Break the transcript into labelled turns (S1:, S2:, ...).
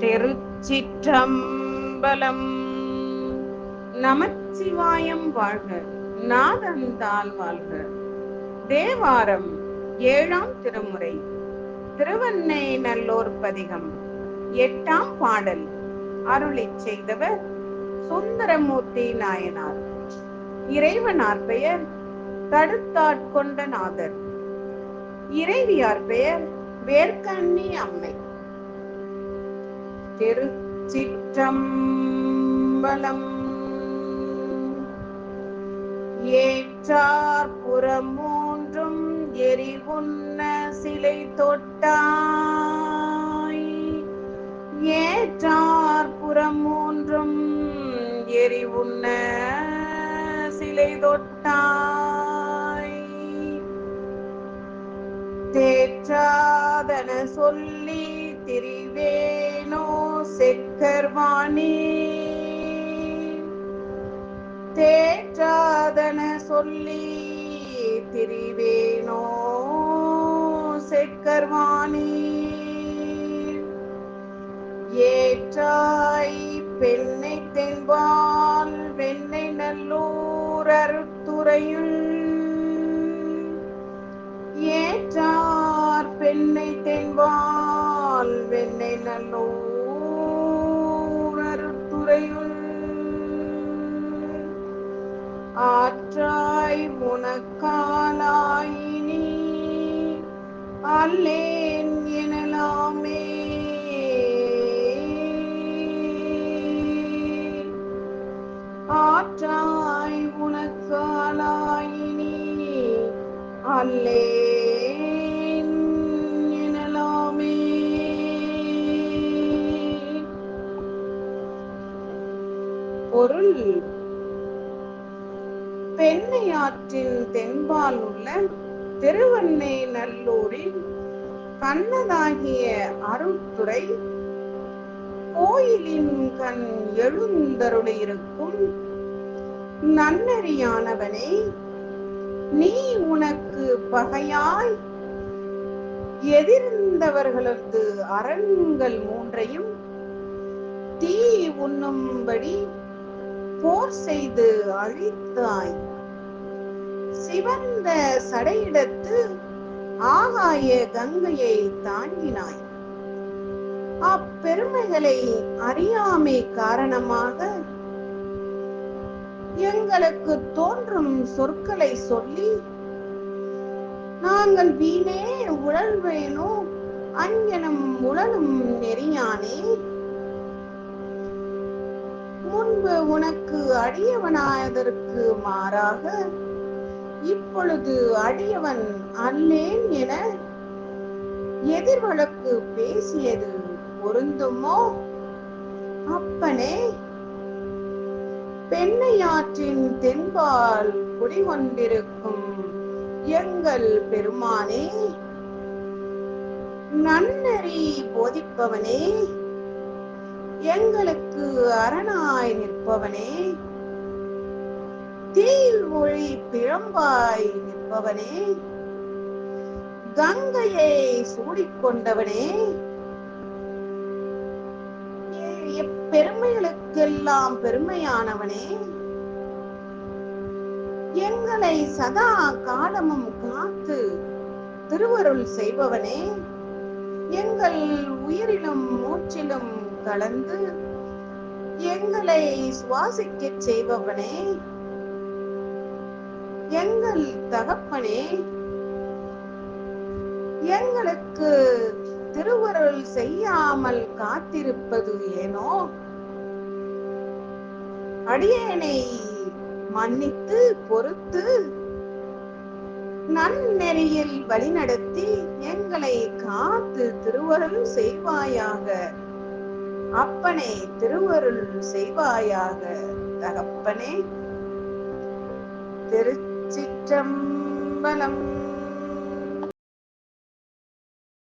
S1: திருச்சிற்றம்பலம். நமச்சிவாயம் வாழ்க நாதந்தால் வாழ்க. தேவாரம் ஏழாம் திருமுறை. திருவண்ணை நல்லோர் பதிகம். எட்டாம் பாடல். அருளிச் செய்தவர் சுந்தரமூர்த்தி நாயனார். இறைவனார் பெயர் தடுத்தாட்கொண்ட நாதர். இறைவியார் பெயர் வேர்க்கண்ணி அம்மை. திருச்சிற்றம்பலம். ஏற்றார் புறம் மூன்றும் எரிவுண்ண சிலை தொட்டாய் ஏற்றார் புறம் மூன்றும் எரிவுண்ண சிலை தொட்டாய் தேற்றாதன சொல்லி திரிவேணோ செக்கர்வாணி தேற்றாதன சொல்லி திரிவேணோ செக்கர்வாணி ஏற்றாய் பெண்ணை தென்பால் வெண்ணை நல்லூர் அருத்துறையுள் ஏற்றார் பெண்ணை தென்பால் நாள் வெண்ணை நல்லோருத்துறையுள் ஆற்றாய் முனக்காலாயினி அல்லேன் எனலாமே. ஆற்றாய் உனக்காலாயினி அல்லேன் பொருள். பெண்ணையாற்றின் தென்பால் உள்ள திருவண்ணை நல்லூரில் கண்ணதாகிய அருட்துறை. கோயிலின் கண் எழுந்தருளியிருக்கும் நன்னறியானவனே நீ உனக்கு பகையாய். எதிர்ந்தவர்களது அரண்கள் மூன்றையும் தீ உண்ணும்படி போர் செய்து அழித்தாய். சிவந்த சடையிடத்து ஆகாய கங்கையை தாண்டினாய். அப்பெருமைகளை அறியாமை காரணமாக எங்களுக்கு தோன்றும் சொற்களை சொல்லி நாங்கள் வீணே உழல்வேனோ அஞ்சனம் உழலும் நெறியானே முன்பு உனக்கு அடியவனாயதற்கு மாறாக இப்பொழுது அடியவன் அல்லேன் என எதிர்வழக்கு பேசியது பொருந்துமோ? அப்பனே பெண்ணையாற்றின் தென்பால் குடிகொண்டிருக்கும் எங்கள் பெருமானே நன்னறி போதிப்பவனே எங்களுக்கு அரணாய் நிற்பவனே. தீயில் ஒளி பிழம்பாய் நிற்பவனே. கங்கையை சூடிக்கொண்டவனே. பெருமைகளுக்கெல்லாம் பெருமையானவனே. எங்களை சதா காலமும் காத்து திருவருள் செய்பவனே. எங்கள் உயிரிலும் மூச்சிலும் கலந்து எங்களை சுவாசிக்க செய்பவனே. எங்கள் தகப்பனே. எங்களுக்கு திருவருள் செய்யாமல் காத்திருப்பது ஏனோ? அடியேனை மன்னித்து பொறுத்து நன்னெறியில் வழிநடத்தி எங்களை காத்து திருவருள் செய்வாயாக. அப்பனே திருவருள் செய்வாயாக தகப்பனே. திருச்சிற்றம்பலம்